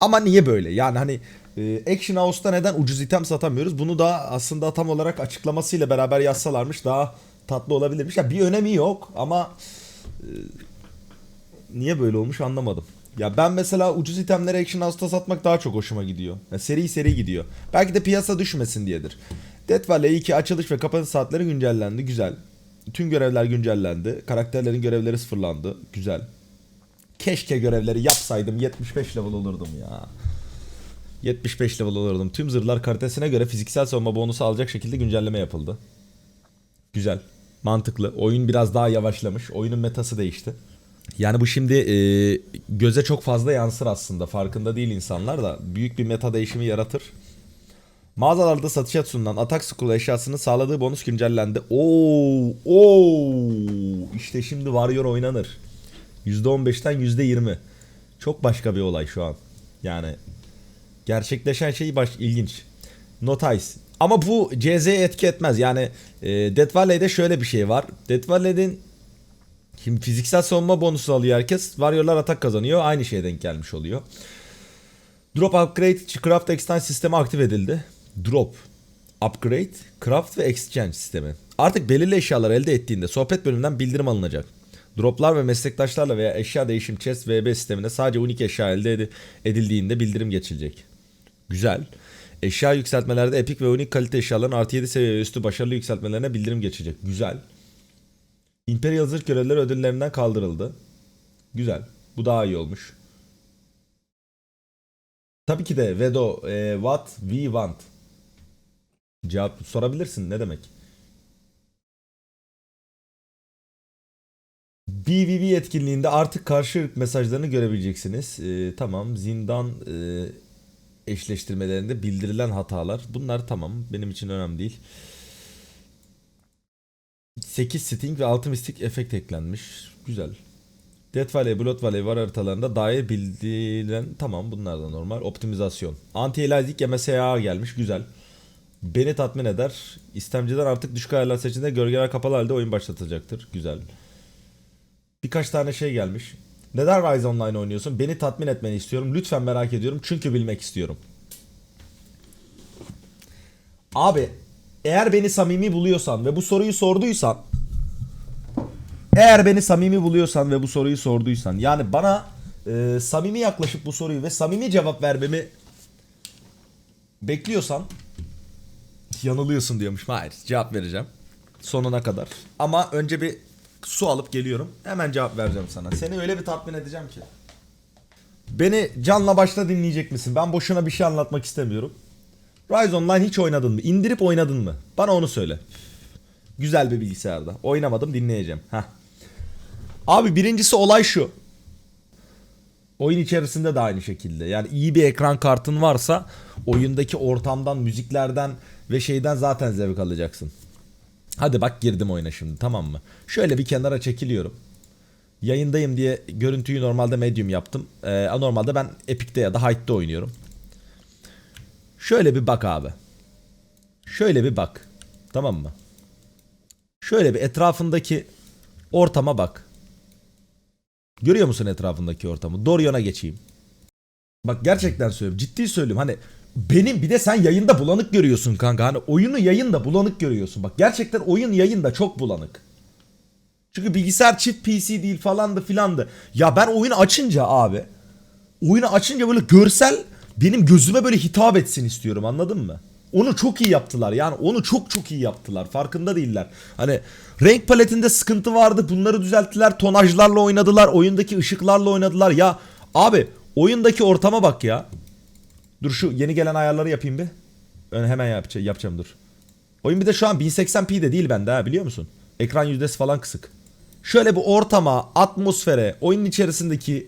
Ama niye böyle? Yani hani e, Action House'da neden ucuz item satamıyoruz? Bunu da aslında tam olarak açıklamasıyla beraber yazsalarmış daha tatlı olabilirmiş. Ya bir önemi yok ama e, niye böyle olmuş anlamadım. Ya ben mesela ucuz itemleri Action House'da satmak daha çok hoşuma gidiyor. Ya seri seri gidiyor. Belki de piyasa düşmesin diyedir. Death Valley 2 açılış ve kapanış saatleri güncellendi. Güzel. Tüm görevler güncellendi. Karakterlerin görevleri sıfırlandı. Güzel. Keşke görevleri yapsaydım 75 level olurdum ya. 75 level olurdum. Tüm zırhlar kalitesine göre fiziksel savunma bonusu alacak şekilde güncelleme yapıldı. Güzel. Mantıklı. Oyun biraz daha yavaşlamış. Oyunun metası değişti. Yani bu şimdi e, göze çok fazla yansır aslında. Farkında değil insanlar da. Büyük bir meta değişimi yaratır. Mağazalarda satışa sunulan Atak Scroll eşyasının sağladığı bonus güncellendi. Oo, oo. İşte şimdi Warrior oynanır. %15'ten %20. Çok başka bir olay şu an. Yani gerçekleşen şey baş ilginç. Notice. Ama bu CZ'ye etki etmez. Yani e, Death Valley'de şöyle bir şey var. Death Valley'in şimdi fiziksel savunma bonusu alıyor herkes. Warrior'lar atak kazanıyor. Aynı şeye denk gelmiş oluyor. Drop Upgrade Craft Exchange sistemi aktif edildi. Drop, Upgrade, Craft ve Exchange sistemi. Artık belirli eşyalar elde ettiğinde sohbet bölümünden bildirim alınacak. Droplar ve meslektaşlarla veya eşya değişim chest VB sistemine sadece unik eşya elde edi- edildiğinde bildirim geçilecek. Güzel. Eşya yükseltmelerde epik ve unik kalite eşyaların artı 7 seviye üstü başarılı yükseltmelerine bildirim geçecek. Güzel. Imperial zırh görevleri ödüllerinden kaldırıldı. Güzel. Bu daha iyi olmuş. Tabii ki de Vedo e, what we want. Cevap sorabilirsin ne demek? BVV etkinliğinde artık karşılık mesajlarını görebileceksiniz. E, tamam zindan e, eşleştirmelerinde bildirilen hatalar. Bunlar tamam benim için önemli değil. 8 Sting ve 6 Mystic efekt eklenmiş. Güzel. Death Valley, Blood Valley var haritalarında dair bildirilen tamam bunlar da normal. Optimizasyon. Anti-Eliasing MSA gelmiş güzel. Beni tatmin eder. İstemciden artık düşük ayarlar seçeneğinde gölgeler kapalı halde oyun başlatacaktır. Güzel. Birkaç tane şey gelmiş. Neden Rise Online oynuyorsun? Beni tatmin etmeni istiyorum. Lütfen merak ediyorum. Çünkü bilmek istiyorum. Abi eğer beni samimi buluyorsan ve bu soruyu sorduysan eğer beni samimi buluyorsan ve bu soruyu sorduysan yani bana e, samimi yaklaşıp bu soruyu ve samimi cevap vermemi bekliyorsan yanılıyorsun diyormuş. Hayır cevap vereceğim sonuna kadar. Ama önce bir su alıp geliyorum. Hemen cevap vereceğim sana. Seni öyle bir tatmin edeceğim ki. Beni canla başla dinleyecek misin? Ben boşuna bir şey anlatmak istemiyorum. Rise Online hiç oynadın mı? İndirip oynadın mı? Bana onu söyle. Güzel bir bilgisayarda. Oynamadım dinleyeceğim. Heh. Abi birincisi olay şu. Oyun içerisinde de aynı şekilde. Yani iyi bir ekran kartın varsa oyundaki ortamdan, müziklerden ve şeyden zaten zevk alacaksın. Hadi bak girdim oyuna şimdi tamam mı? Şöyle bir kenara çekiliyorum. Yayındayım diye görüntüyü normalde medium yaptım. Ee, normalde ben Epic'te ya da Hide'de oynuyorum. Şöyle bir bak abi. Şöyle bir bak. Tamam mı? Şöyle bir etrafındaki ortama bak. Görüyor musun etrafındaki ortamı? Dorian'a geçeyim. Bak gerçekten söylüyorum. Ciddi söylüyorum. Hani benim bir de sen yayında bulanık görüyorsun kanka. Hani oyunu yayında bulanık görüyorsun. Bak gerçekten oyun yayında çok bulanık. Çünkü bilgisayar çift PC değil falandı filandı. Ya ben oyunu açınca abi. Oyunu açınca böyle görsel benim gözüme böyle hitap etsin istiyorum anladın mı? Onu çok iyi yaptılar yani onu çok çok iyi yaptılar farkında değiller. Hani renk paletinde sıkıntı vardı bunları düzelttiler tonajlarla oynadılar oyundaki ışıklarla oynadılar ya abi oyundaki ortama bak ya. Dur şu yeni gelen ayarları yapayım bir. Ön hemen yapacağım, yapacağım dur. Oyun bir de şu an 1080p de değil bende ha biliyor musun? Ekran yüzdesi falan kısık. Şöyle bir ortama, atmosfere, oyunun içerisindeki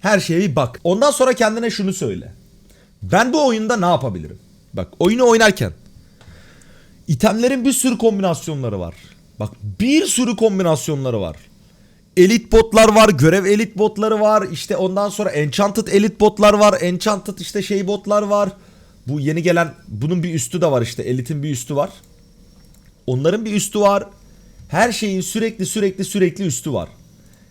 her şeye bir bak. Ondan sonra kendine şunu söyle. Ben bu oyunda ne yapabilirim? Bak oyunu oynarken itemlerin bir sürü kombinasyonları var. Bak bir sürü kombinasyonları var. Elit botlar var, görev elit botları var. İşte ondan sonra enchanted elit botlar var. Enchanted işte şey botlar var. Bu yeni gelen bunun bir üstü de var işte. Elit'in bir üstü var. Onların bir üstü var. Her şeyin sürekli sürekli sürekli üstü var.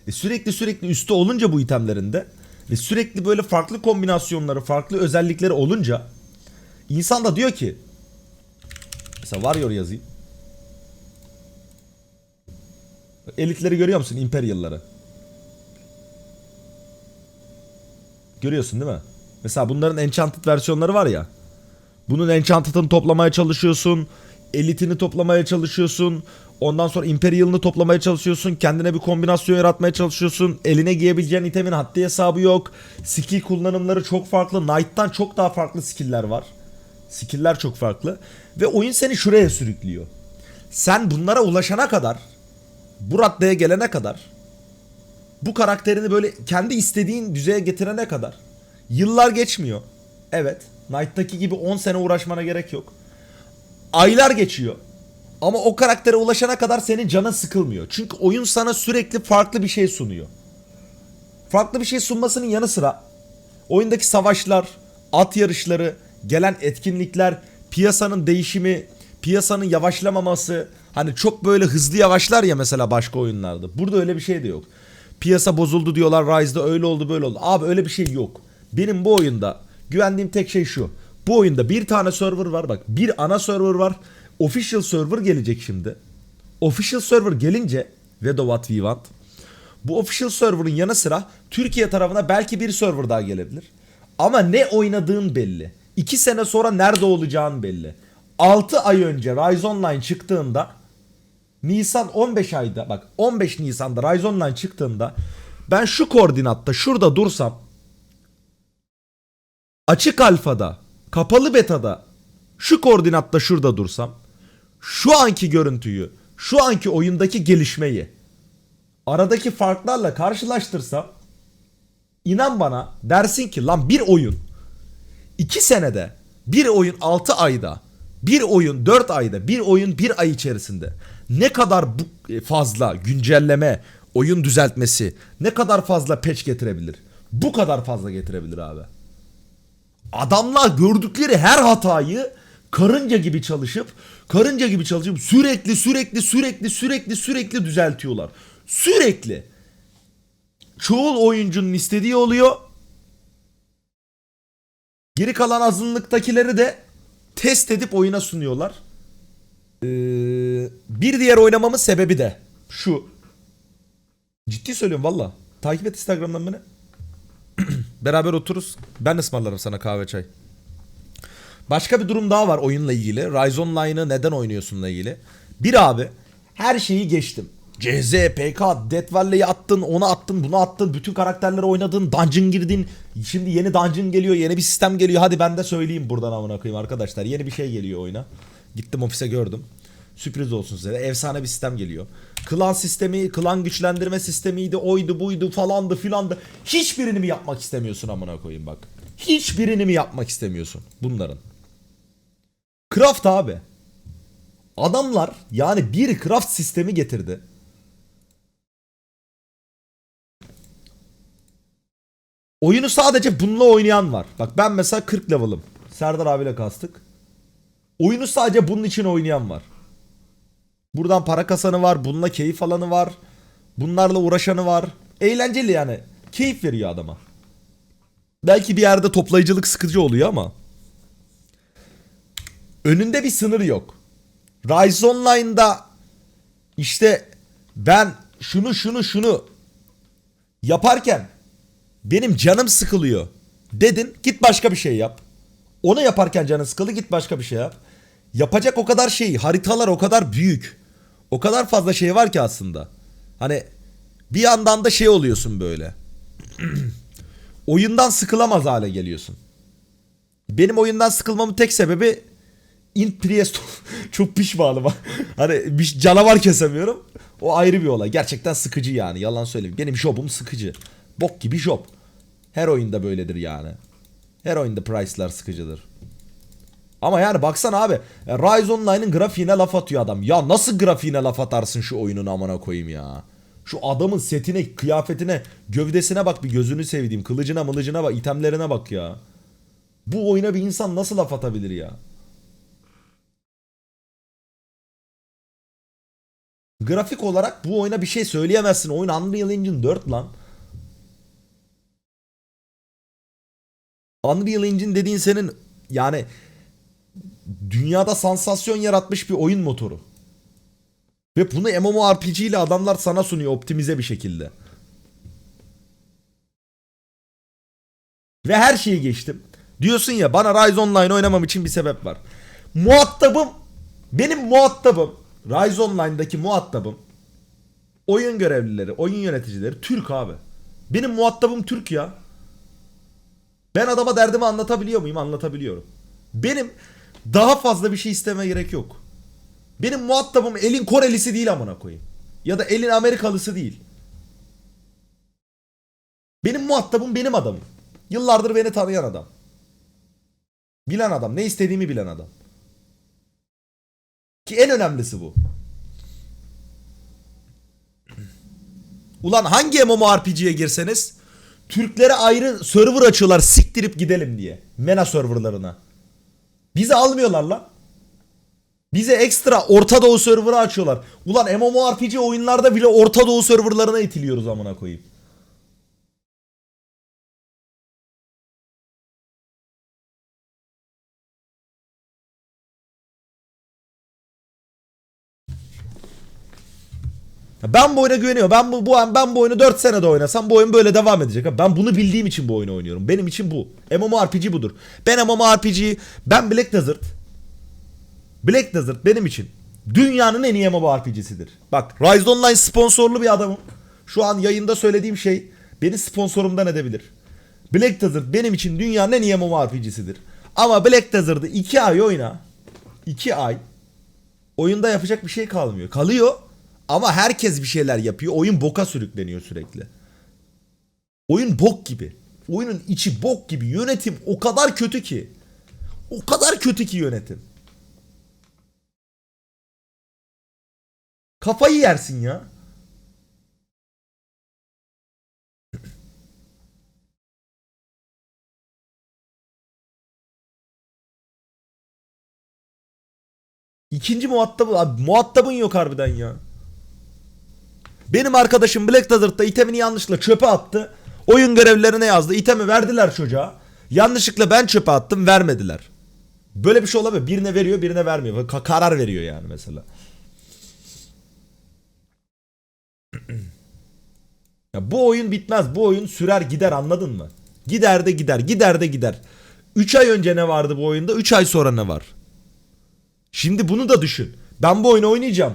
E sürekli sürekli üstü olunca bu itemlerinde Ve sürekli böyle farklı kombinasyonları, farklı özellikleri olunca insan da diyor ki mesela Warrior yazayım. Elitleri görüyor musun? Imperial'ları. Görüyorsun değil mi? Mesela bunların enchanted versiyonları var ya. Bunun enchanted'ını toplamaya çalışıyorsun. Elitini toplamaya çalışıyorsun. Ondan sonra Imperial'ını toplamaya çalışıyorsun. Kendine bir kombinasyon yaratmaya çalışıyorsun. Eline giyebileceğin itemin haddi hesabı yok. Skill kullanımları çok farklı. Knight'tan çok daha farklı skill'ler var. Skill'ler çok farklı. Ve oyun seni şuraya sürüklüyor. Sen bunlara ulaşana kadar bu raddeye gelene kadar bu karakterini böyle kendi istediğin düzeye getirene kadar yıllar geçmiyor. Evet. Knight'taki gibi 10 sene uğraşmana gerek yok. Aylar geçiyor. Ama o karaktere ulaşana kadar senin canın sıkılmıyor. Çünkü oyun sana sürekli farklı bir şey sunuyor. Farklı bir şey sunmasının yanı sıra oyundaki savaşlar, at yarışları, gelen etkinlikler, piyasanın değişimi, piyasanın yavaşlamaması, hani çok böyle hızlı yavaşlar ya mesela başka oyunlarda. Burada öyle bir şey de yok. Piyasa bozuldu diyorlar Rise'da öyle oldu böyle oldu. Abi öyle bir şey yok. Benim bu oyunda güvendiğim tek şey şu. Bu oyunda bir tane server var bak bir ana server var. Official server gelecek şimdi. Official server gelince Vedo What We Want bu official server'ın yanı sıra Türkiye tarafına belki bir server daha gelebilir. Ama ne oynadığın belli. 2 sene sonra nerede olacağın belli. 6 ay önce Rise Online çıktığında Nisan 15 ayda bak 15 Nisan'da Rise Online çıktığında ben şu koordinatta şurada dursam açık alfada kapalı betada şu koordinatta şurada dursam şu anki görüntüyü şu anki oyundaki gelişmeyi aradaki farklarla karşılaştırsam inan bana dersin ki lan bir oyun 2 senede bir oyun 6 ayda bir oyun 4 ayda bir oyun 1 ay içerisinde ne kadar bu e, fazla güncelleme oyun düzeltmesi ne kadar fazla patch getirebilir bu kadar fazla getirebilir abi adamlar gördükleri her hatayı karınca gibi çalışıp karınca gibi çalışıp sürekli sürekli sürekli sürekli sürekli düzeltiyorlar. Sürekli. Çoğu oyuncunun istediği oluyor. Geri kalan azınlıktakileri de test edip oyuna sunuyorlar. Ee, bir diğer oynamamın sebebi de şu. Ciddi söylüyorum valla. Takip et Instagram'dan beni. Beraber otururuz. Ben ısmarlarım sana kahve çay. Başka bir durum daha var oyunla ilgili. Rise Online'ı neden oynuyorsunla ilgili. Bir abi her şeyi geçtim. CZ, PK, Death Valley'i attın, onu attın, bunu attın, bütün karakterleri oynadın, dungeon girdin. Şimdi yeni dungeon geliyor, yeni bir sistem geliyor. Hadi ben de söyleyeyim buradan amına koyayım arkadaşlar. Yeni bir şey geliyor oyuna. Gittim ofise gördüm. Sürpriz olsun size. de. Efsane bir sistem geliyor. Klan sistemi, klan güçlendirme sistemiydi, oydu, buydu, falandı, filandı. Hiçbirini mi yapmak istemiyorsun amına koyayım bak. Hiçbirini mi yapmak istemiyorsun bunların? Craft abi. Adamlar yani bir craft sistemi getirdi. Oyunu sadece bununla oynayan var. Bak ben mesela 40 level'ım. Serdar abiyle kastık. Oyunu sadece bunun için oynayan var. Buradan para kasanı var. Bununla keyif alanı var. Bunlarla uğraşanı var. Eğlenceli yani. Keyif veriyor adama. Belki bir yerde toplayıcılık sıkıcı oluyor ama. Önünde bir sınır yok. Rise Online'da işte ben şunu şunu şunu yaparken benim canım sıkılıyor dedin git başka bir şey yap. Onu yaparken canın sıkıldı git başka bir şey yap. Yapacak o kadar şey haritalar o kadar büyük. O kadar fazla şey var ki aslında. Hani bir yandan da şey oluyorsun böyle. oyundan sıkılamaz hale geliyorsun. Benim oyundan sıkılmamın tek sebebi Int Priest çok pişmanım. hani bir canavar kesemiyorum. O ayrı bir olay. Gerçekten sıkıcı yani. Yalan söyleyeyim. Benim jobum sıkıcı. Bok gibi job. Her oyunda böyledir yani. Her oyunda price'lar sıkıcıdır. Ama yani baksana abi. ya Rise Online'ın grafiğine laf atıyor adam. Ya nasıl grafiğine laf atarsın şu oyunun amına koyayım ya. Şu adamın setine, kıyafetine, gövdesine bak bir gözünü sevdiğim. Kılıcına, mılıcına bak, itemlerine bak ya. Bu oyuna bir insan nasıl laf atabilir ya? Grafik olarak bu oyuna bir şey söyleyemezsin. Oyun Unreal Engine 4 lan. Unreal Engine dediğin senin yani dünyada sansasyon yaratmış bir oyun motoru. Ve bunu MMORPG ile adamlar sana sunuyor optimize bir şekilde. Ve her şeyi geçtim. Diyorsun ya bana Rise Online oynamam için bir sebep var. Muhatabım benim muhatabım Rise Online'daki muhatabım oyun görevlileri, oyun yöneticileri Türk abi. Benim muhatabım Türk ya. Ben adama derdimi anlatabiliyor muyum? Anlatabiliyorum. Benim daha fazla bir şey isteme gerek yok. Benim muhatabım elin Korelisi değil amına koyayım. Ya da elin Amerikalısı değil. Benim muhatabım benim adamım. Yıllardır beni tanıyan adam. Bilen adam. Ne istediğimi bilen adam. Ki en önemlisi bu. Ulan hangi MMORPG'ye girseniz Türklere ayrı server açıyorlar siktirip gidelim diye. MENA serverlarına. Bizi almıyorlar lan. Bize ekstra Orta Doğu serverı açıyorlar. Ulan MMORPG oyunlarda bile Orta Doğu serverlarına itiliyoruz amına koyayım. Ben bu oyuna güveniyorum. Ben bu, bu ben bu oyunu 4 senede oynasam bu oyun böyle devam edecek. Ben bunu bildiğim için bu oyunu oynuyorum. Benim için bu. MMORPG budur. Ben MMORPG, ben Black Desert. Black Desert benim için dünyanın en iyi MMORPG'sidir. Bak Rise Online sponsorlu bir adamım. Şu an yayında söylediğim şey beni sponsorumdan edebilir. Black Desert benim için dünyanın en iyi MMORPG'sidir. Ama Black Desert'ı 2 ay oyna. 2 ay. Oyunda yapacak bir şey kalmıyor. Kalıyor ama herkes bir şeyler yapıyor. Oyun boka sürükleniyor sürekli. Oyun bok gibi. Oyunun içi bok gibi. Yönetim o kadar kötü ki. O kadar kötü ki yönetim. Kafayı yersin ya. İkinci muhatabı abi muhatabın yok harbiden ya. Benim arkadaşım Black Desert'ta itemini yanlışlıkla çöpe attı. Oyun görevlilerine yazdı. İtemi verdiler çocuğa. Yanlışlıkla ben çöpe attım vermediler. Böyle bir şey olabilir. Birine veriyor birine vermiyor. Ka- karar veriyor yani mesela. Ya bu oyun bitmez. Bu oyun sürer gider anladın mı? Gider de gider. Gider de gider. 3 ay önce ne vardı bu oyunda? 3 ay sonra ne var? Şimdi bunu da düşün. Ben bu oyunu oynayacağım.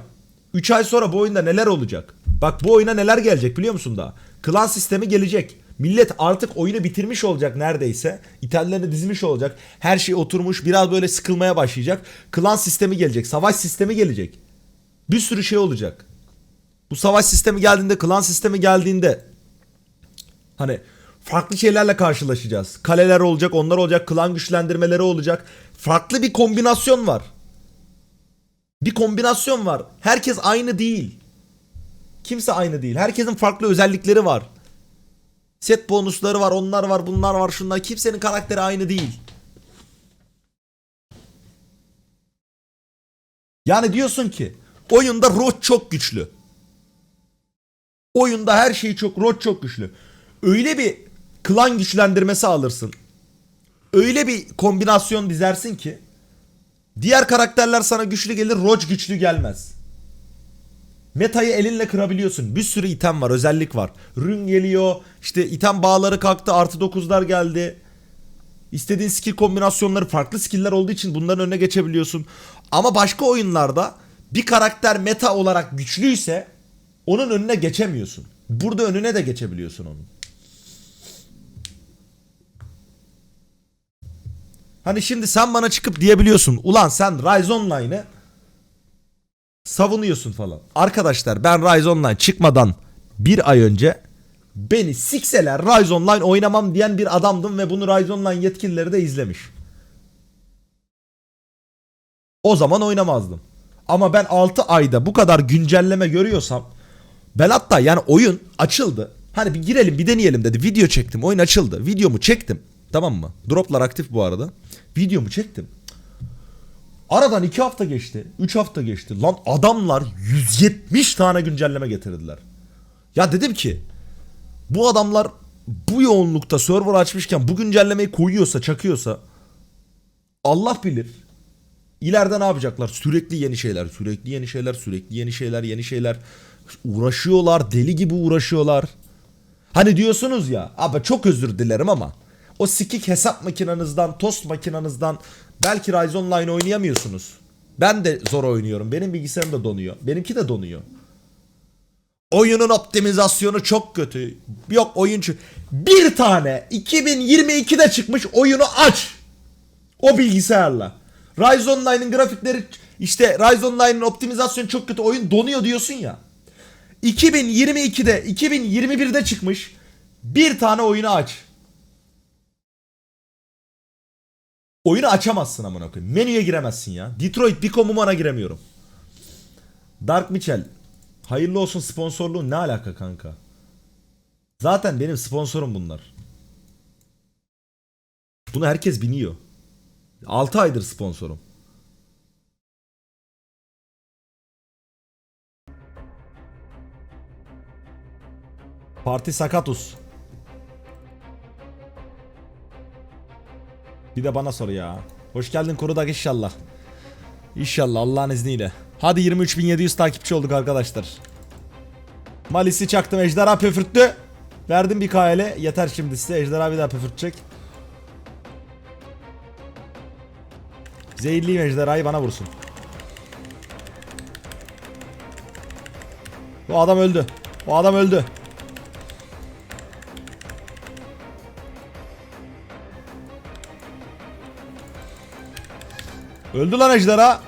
3 ay sonra bu oyunda neler olacak? Bak bu oyuna neler gelecek biliyor musun daha? Klan sistemi gelecek. Millet artık oyunu bitirmiş olacak neredeyse. İtalyanları dizmiş olacak. Her şey oturmuş. Biraz böyle sıkılmaya başlayacak. Klan sistemi gelecek. Savaş sistemi gelecek. Bir sürü şey olacak. Bu savaş sistemi geldiğinde, klan sistemi geldiğinde hani farklı şeylerle karşılaşacağız. Kaleler olacak, onlar olacak, klan güçlendirmeleri olacak. Farklı bir kombinasyon var. Bir kombinasyon var. Herkes aynı değil. Kimse aynı değil. Herkesin farklı özellikleri var. Set bonusları var, onlar var, bunlar var, şunlar. Kimsenin karakteri aynı değil. Yani diyorsun ki oyunda Roach çok güçlü. Oyunda her şey çok Roach çok güçlü. Öyle bir klan güçlendirmesi alırsın. Öyle bir kombinasyon dizersin ki diğer karakterler sana güçlü gelir, Roach güçlü gelmez. Metayı elinle kırabiliyorsun. Bir sürü item var, özellik var. Rün geliyor, işte item bağları kalktı, artı 9'lar geldi. İstediğin skill kombinasyonları farklı skill'ler olduğu için bunların önüne geçebiliyorsun. Ama başka oyunlarda bir karakter meta olarak güçlüyse onun önüne geçemiyorsun. Burada önüne de geçebiliyorsun onun. Hani şimdi sen bana çıkıp diyebiliyorsun. Ulan sen Rise Online'ı savunuyorsun falan. Arkadaşlar ben Rise Online çıkmadan bir ay önce beni sikseler Rise Online oynamam diyen bir adamdım ve bunu Rise Online yetkilileri de izlemiş. O zaman oynamazdım. Ama ben 6 ayda bu kadar güncelleme görüyorsam ben hatta yani oyun açıldı. Hani bir girelim bir deneyelim dedi. Video çektim. Oyun açıldı. Videomu çektim. Tamam mı? Droplar aktif bu arada. Videomu çektim. Aradan 2 hafta geçti. 3 hafta geçti. Lan adamlar 170 tane güncelleme getirdiler. Ya dedim ki bu adamlar bu yoğunlukta server açmışken bu güncellemeyi koyuyorsa, çakıyorsa Allah bilir. İleride ne yapacaklar? Sürekli yeni şeyler, sürekli yeni şeyler, sürekli yeni şeyler, yeni şeyler. Uğraşıyorlar, deli gibi uğraşıyorlar. Hani diyorsunuz ya, abi çok özür dilerim ama o sikik hesap makinenizden, tost makinenizden belki Rise Online oynayamıyorsunuz. Ben de zor oynuyorum. Benim bilgisayarım da donuyor. Benimki de donuyor. Oyunun optimizasyonu çok kötü. Yok oyuncu. Bir tane 2022'de çıkmış oyunu aç. O bilgisayarla. Rise Online'ın grafikleri işte Rise Online'ın optimizasyonu çok kötü. Oyun donuyor diyorsun ya. 2022'de 2021'de çıkmış bir tane oyunu aç. Oyunu açamazsın amına koyayım. Menüye giremezsin ya. Detroit Become Human'a giremiyorum. Dark Mitchell. Hayırlı olsun sponsorluğun ne alaka kanka? Zaten benim sponsorum bunlar. Bunu herkes biliyor. 6 aydır sponsorum. Parti Sakatus. Bir de bana sor ya. Hoş geldin Kurudak inşallah. İnşallah Allah'ın izniyle. Hadi 23.700 takipçi olduk arkadaşlar. Malis'i çaktım Ejderha pöfürttü. Verdim bir KL. Yeter şimdi size. Ejderha bir daha pöfürtecek. Zehirliyim ejderhayı bana vursun. Bu adam öldü. Bu adam öldü. Öldü lan ejderha.